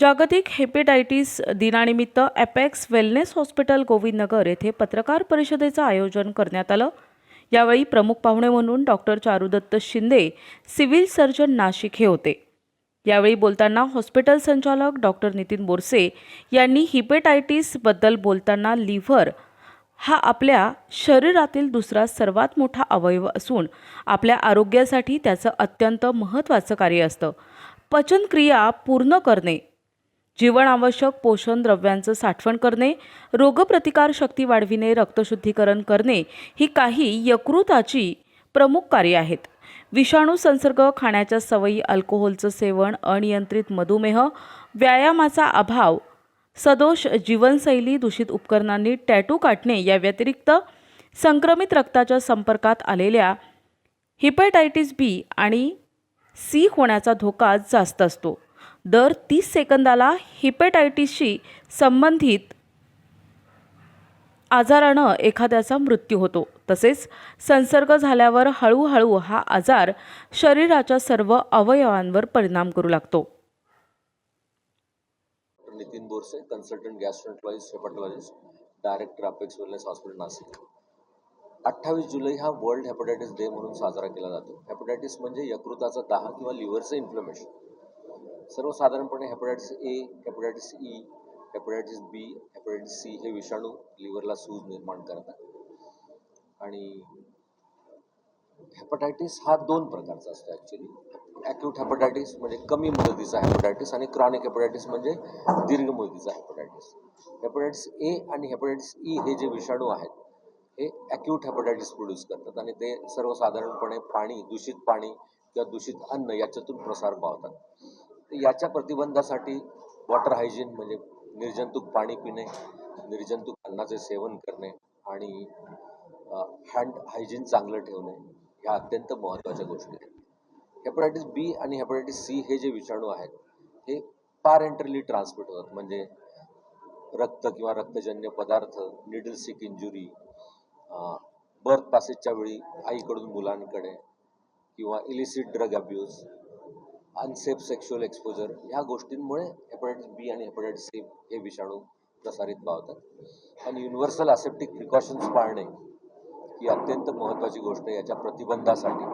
जागतिक हेपेटायटिस दिनानिमित्त apex wellness hospital Govindnagar येथे पत्रकार परिषदेचं आयोजन करण्यात आलं. यावेळी प्रमुख पाहुणे म्हणून doctor Charudatta Shinde civil surgeon Nashik हे होते. यावेळी बोलताना हॉस्पिटल संचालक डॉक्टर नितीन बोरसे यांनी हिपेटायटिसबद्दल बोलताना लिव्हर हा आपल्या शरीरातील दुसरा सर्वात मोठा अवयव असून आपल्या आरोग्यासाठी त्याचं अत्यंत महत्त्वाचं कार्य असतं. पचनक्रिया पूर्ण करणे जीवनावश्यक पोषण द्रव्यांचं साठवण करणे रोगप्रतिकार शक्ती वाढविणे रक्तशुद्धीकरण करणे ही काही यकृताची प्रमुख कार्ये आहेत. विषाणू संसर्ग खाण्याच्या सवयी अल्कोहोलचं सेवन अनियंत्रित मधुमेह व्यायामाचा अभाव सदोष जीवनशैली दूषित उपकरणांनी टॅटू काढणे या व्यतिरिक्त संक्रमित रक्ताच्या संपर्कात आलेल्या हिपॅटायटिस बी आणि सी होण्याचा धोका जास्त असतो. दर तीस सेकंदाला हिपॅटायटिसशी संबंधित आजारानं एखाद्याचा मृत्यू होतो. तसेच संसर्ग झाल्यावर हळूहळू हा आजार शरीराच्या सर्व अवयवांवर परिणाम करू लागतो. Nitin Borse consultant gastroenterologist hepatologist director Apex Wellness Hospital Nashik. अठ्ठावीस जुलै हा वर्ल्ड हेपॅटायटिस डे म्हणून साजरा केला जातो. हेपॅटायटिस म्हणजे यकृताचा दाह किंवा लिव्हरचं इन्फ्लमेशन सर्वसाधारणपणे hepatitis A hepatitis E hepatitis B hepatitis C हे विषाणू लिव्हरला सूज निर्माण करतात. आणि हेपटायटिस हा दोन प्रकारचा असतो ॲक्च्युली ॲक्यूट हेपॅटायटिस म्हणजे कमी मुदतीचा हेपॅटायटिस आणि क्रॉनिक हेपटायटिस म्हणजे दीर्घ मुदतीचा हेपटायटिस हेपॅटायटिस ए आणि हेपॅटायटिस ई e हे जे विषाणू आहेत हे ॲक्यूट हेपॅटायटिस प्रोड्यूस करतात आणि ते सर्वसाधारणपणे पाणी दूषित पाणी किंवा दूषित अन्न याच्यातून प्रसार पावतात. याच्या प्रतिबंधासाठी वॉटर हायजीन म्हणजे निर्जंतुक पाणी पिणे निर्जंतुक अन्नाचे सेवन करणे आणि हँड हायजीन चांगलं ठेवणे ह्या अत्यंत महत्त्वाच्या गोष्टी आहेत. हेपॅटायटिस बी आणि हेपॅटायटिस सी हे जे विषाणू आहेत हे पारेंटरली ट्रान्समिट होतात. म्हणजे रक्त किंवा रक्तजन्य पदार्थ निडल सिक इंजुरी बर्थ पासेजच्या वेळी आईकडून मुलांकडे किंवा illicit drug abuse unsafe sexual exposure ह्या गोष्टींमुळे हेपेटायटिस बी आणि हेपेटायटिस सी हे विषाणू प्रसारित पावतात आणि युनिव्हर्सल असेप्टिक प्रिकॉशन्स पाळणे ही अत्यंत महत्त्वाची गोष्ट आहे. याच्या प्रतिबंधासाठी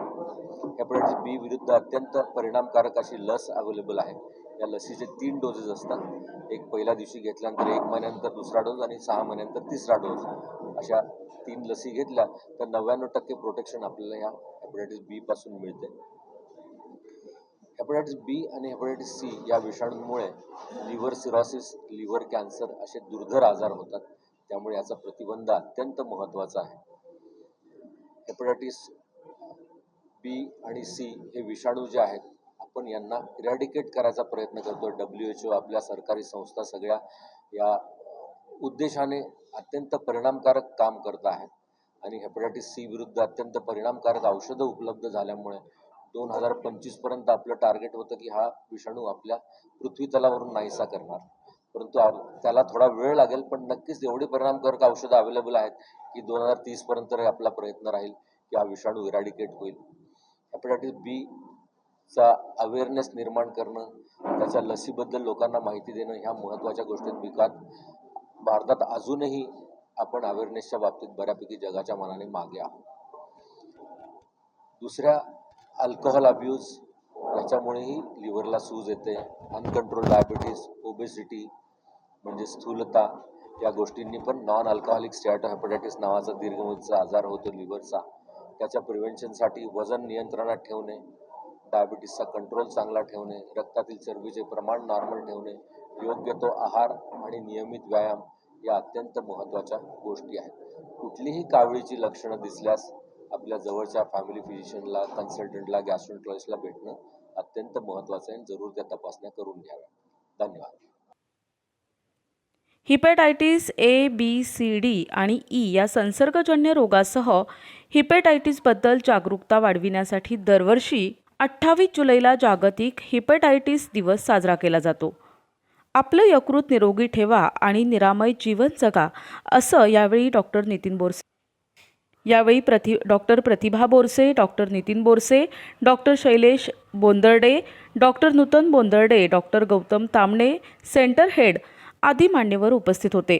हेपेटायटिस बी विरुद्ध अत्यंत परिणामकारक अशी लस अवेलेबल आहे. या लसीचे तीन डोजेस असतात. एक पहिल्या दिवशी घेतल्यानंतर एक महिन्यानंतर दुसरा डोस आणि सहा महिन्यानंतर तिसरा डोस अशा तीन लसी घेतल्या तर नव्याण्णव टक्के प्रोटेक्शन आपल्याला या हेपेटायटिस बीपासून मिळते. हेपॅटायटिस बी आणि हेपॅटायटिस सी या विषाणूंमुळे लिव्हर सिरॉसिस लिव्हर कॅन्सर असे दुर्धर आजार होतात. त्यामुळे याचा प्रतिबंध अत्यंत महत्त्वाचा आहे. हेपटायटिस बी आणि सी हे विषाणू जे आहेत आपण यांना इरॅडिकेट करायचा प्रयत्न करतो. डब्ल्यू एच ओ आपल्या सरकारी संस्था सगळ्या या उद्देशाने अत्यंत परिणामकारक काम करत आहेत. आणि हेपॅटायटिस सी विरुद्ध अत्यंत परिणामकारक औषधं उपलब्ध झाल्यामुळे दोन हजार पंचवीसपर्यंत आपलं टार्गेट होतं की हा विषाणू आपल्या पृथ्वी तलावरून नाहीसा करणार. परंतु त्याला थोडा वेळ लागेल पण नक्कीच एवढी परिणामकारक औषधं अवेलेबल आहेत की दोन हजार तीसपर्यंत आपला प्रयत्न राहील की हा विषाणू इराडिकेट होईल. हेपॅटायटिस बी चा अवेअरनेस निर्माण करणं त्याच्या लसीबद्दल लोकांना माहिती देणं ह्या महत्त्वाच्या गोष्टीत विकास भारतात अजूनही आपण अवेअरनेसच्या बाबतीत बऱ्यापैकी जगाच्या मनाने मागे आहोत. दुसऱ्या अल्कोहोल अब्यूज याच्यामुळेही लिव्हरला सूज येते. अनकंट्रोल डायबिटीस ओबेसिटी म्हणजे स्थूलता या गोष्टींनी पण नॉन अल्कोहोलिक स्टॅटो हेपॅटायटिस नावाचा दीर्घमुदचा आजार होतो लिव्हरचा त्याच्या प्रिव्हेन्शनसाठी वजन नियंत्रणात ठेवणे डायबिटीसचा कंट्रोल चांगला ठेवणे रक्तातील चरबीचे प्रमाण नॉर्मल ठेवणे योग्य तो आहार आणि नियमित व्यायाम या अत्यंत महत्त्वाच्या गोष्टी आहेत. कुठलीही कावळीची लक्षणं दिसल्यास आपल्या जवळच्या फॅमिली फिजिशियनला कन्सल्टंटला गॅस्ट्रोएंटरॉलॉजिस्टला भेटणं अत्यंत महत्त्वाचं आहे जरूर त्या तपासण्या करून घ्याव्या. धन्यवाद. Hepatitis A B C D आणि ई या संसर्गजन्य रोगासह हिपॅटायटिसबद्दल जागरूकता वाढविण्यासाठी दरवर्षी अठ्ठावीस जुलैला जागतिक हिपेटायटिस दिवस साजरा केला जातो. आपलं यकृत निरोगी ठेवा आणि निरामय जीवन जगा असं यावेळी डॉक्टर नितीन बोरसे यावेळी प्रति doctor Pratibha Borse doctor Nitin Borse doctor Shailesh Bondarde doctor Nutan Bondarde doctor Gautam Tamane centre head आदी मान्यवर उपस्थित होते.